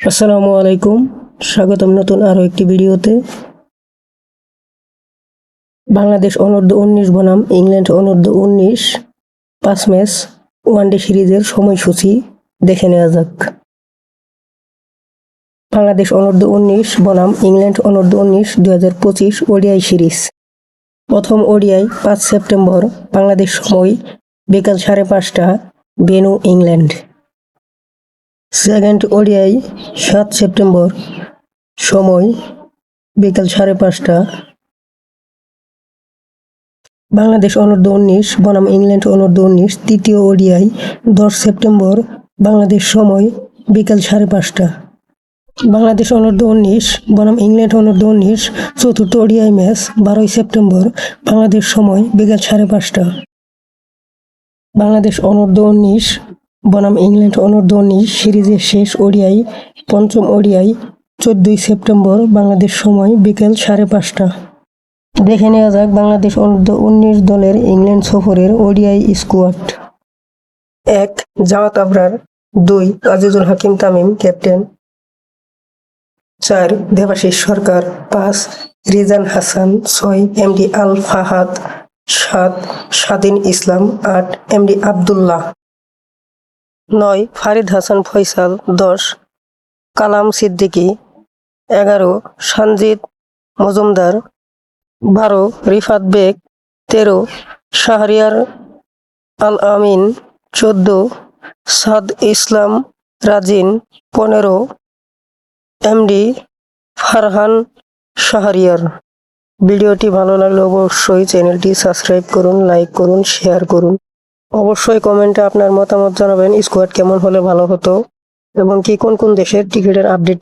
আসসালামু আলাইকুম। স্বাগতম নতুন আরও একটি ভিডিওতে। বাংলাদেশ অনূর্ধ্ব উনিশ বনাম, ইংল্যান্ড অনূর্ধ্ব উনিশ, পাঁচ ম্যাচ ওয়ানডে সিরিজের সময়সূচি দেখে নেওয়া যাক। বাংলাদেশ অনূর্ধ্ব উনিশ বনাম, ইংল্যান্ড অনূর্ধ্ব উনিশ, দুই হাজার পঁচিশ ওডিআই সিরিজ। প্রথম ওডিআই, পাঁচ সেপ্টেম্বর, বাংলাদেশ সময় বিকাল সাড়ে পাঁচটা, বেনু, ইংল্যান্ড। সেকেন্ড ওডিআই, সাত সেপ্টেম্বর। সময়, বিকাল সাড়ে পাঁচটা। বাংলাদেশ অনূর্ধ্ব উনিশ, বনাম ইংল্যান্ড অনূর্ধ্ব উনিশ, তৃতীয় ওডিআই, দশ সেপ্টেম্বর, বাংলাদেশ সময়, বিকাল সাড়ে পাঁচটা। বাংলাদেশ অনূর্ধ্ব উনিশ, বনাম ইংল্যান্ড অনূর্ধ্ব উনিশ, চতুর্থ ওডিআই ম্যাচ, বারোই সেপ্টেম্বর, বাংলাদেশ সময়, বিকাল সাড়ে পাঁচটা। বাংলাদেশ অনূর্ধ্ব উনিশ বনাম ইংল্যান্ড অনূর্ধ্ব সিরিজের শেষ ওডিআই, পঞ্চম ওডিআই, চোদ্দই সেপ্টেম্বর, বাংলাদেশ সময় বিকেল সাড়ে পাঁচটা। দেখে নেওয়া যাক বাংলাদেশ অনূর্ধ্ব উনিশ দলের ইংল্যান্ড সফরের ওডিআই স্কোয়াড। এক জাওয়াত আবরার। দুই, আজিজুল হাকিম তামিম, ক্যাপ্টেন। চার, দেবাশিস সরকার। পাঁচ, রিজান হাসান। ছয়, এমডি আল ফাহাদ। সাত, স্বাধীন ইসলাম। আট, এমডি আবদুল্লাহ। নয়, ফারিদ হাসান ফয়সাল, দশ, কালাম সিদ্দিকী, এগারো সঞ্জিত মজুমদার, বারো, রিফাত বেগ, তেরো, শাহরিয়ার আল আমিন, চোদ্দ, সাদ ইসলাম রাজিন, পনেরো, এমডি ফারহান শাহরিয়ার। ভিডিওটি ভালো লাগলে অবশ্যই চ্যানেলটি সাবস্ক্রাইব করুন, লাইক করুন, শেয়ার করুন। অবশ্যই কমেন্টে আপনার মতামত জানাবেন। স্কোয়াড কেমন হলে ভালো হতো? এবং কি কোন কোন দেশের টিকিটের আপডেট